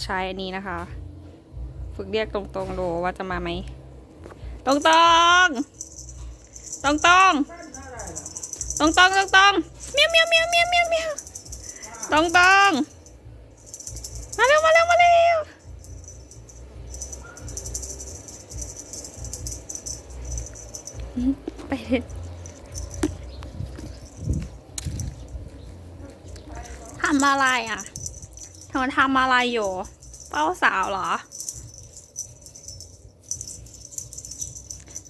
ใช้อันนี้นะคะ ฝึกเรียกตรงๆดูว่าจะมาไหม ตรงๆ ตรงๆ ตรงๆ ตรงๆ ตรงๆเมียวเมียวเมียวเมียวเมียวเมียวตรงๆ มาเร็วมาเร็วมาเร็วไปเลยทำอะไรอะ เธอทำอะไรอยู่ เป้าสาวเหรอ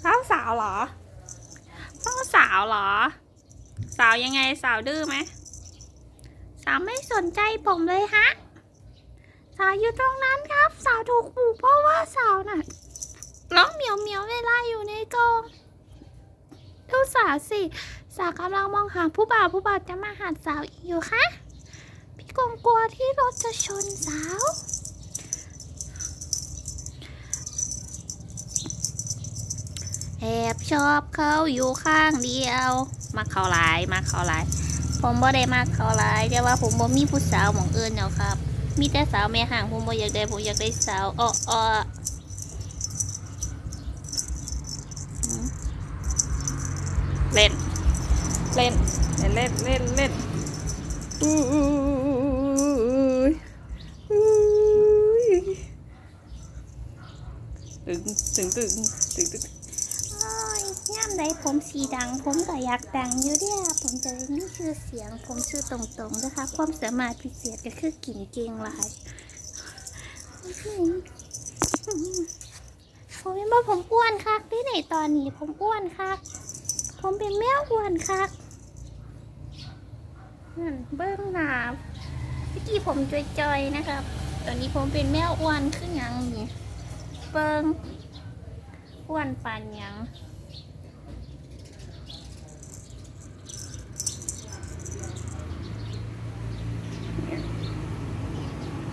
เป้าสาวเหรอเป้าสาวเหรอ สาวยังไงสาวดื้อไหมสาวไม่สนใจผมเลยฮะ สาวอยู่ตรงนั้นครับ สาวถูกปลูกเพราะว่าสาวน่ะร้องเหมียวเหมียวเวลาอยู่ในกรงดูสาวสิ สาวกำลังมองหาผู้บ่าวผู้บ่าวจะมาหาสาวอีกอยู่คะ กงกลัวที่รถจะชนสาว แอบชอบเขาอยู่ข้างเดียว มาเขาหลายมาเขาหลาย ผมบ่ได้มาเขาหลายแต่ว่าผมบ่มีผู้สาวหมองเอิญเนาะครับ มีแต่สาวแม่ห่างผมบ่อยากได้ผมอยากได้สาวอ้ออ้ออืมเล่นเล่น เล่น เล่น เล่น เล่นอู้ยอู้ย ตึงตึงตึงตึงตึงโอ้ยย่ามใดผมสีดัง ผมก็อยากดังอยู่เดียผมจะได้มีชื่อเสียง ผมชื่อตรงๆนะคะ ความสามารถพิเศษก็คือกิ่งเก่งหลายผมเป็นว่าผมอ้วนคักที่ไหนตอนนี้ ผมอ้วนคัก ผมเป็นแมวอ้วนคักนั่นเบิ้งหนาเมื่อกี้ผมจอยๆนะครับ ตอนนี้ผมเป็นแมวอ้วนขึ้นยังนี่ เบิ้งอ้วนปานหยัง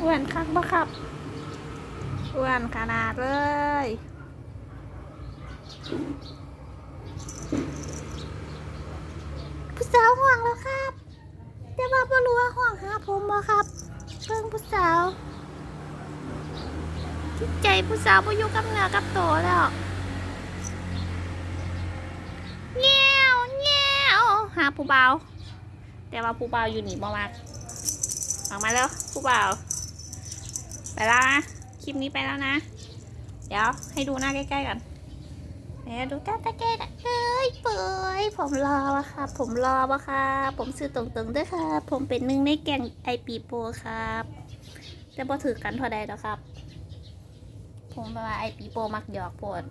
อ้วนคักบ่ครับอ้วนขนาดเลยผู้สาวห่วงแล้วครับ แต่ว่าไม่รู้ว่าห่วงหาผมบ่ครับ เพิ่งผู้สาว จิตใจผู้สาวไปอยู่กับเนื้อกับตัวแล้วเงี้ยวเงี้ยวหาผู้เบาแต่ว่าผู้เบาอยู่หนีบ่มากออกมาแล้วผู้เบาไปแล้วนะคลิปนี้ไปแล้วนะ เดี๋ยวให้ดูหน้าใกล้ๆก่อนเดี๋ยดูหน้าใกล้ๆกันเอ้ยเปยผมรอวะครับ ผมรอวะครับ ผมซื้อตรงๆด้วยครับ ผมเป็นหนึ่งในแก่งไอปีโปครับ แต่บ่ถือกันเท่าใดหรอครับ ผมว่าไอปีโปมักหยอกโปด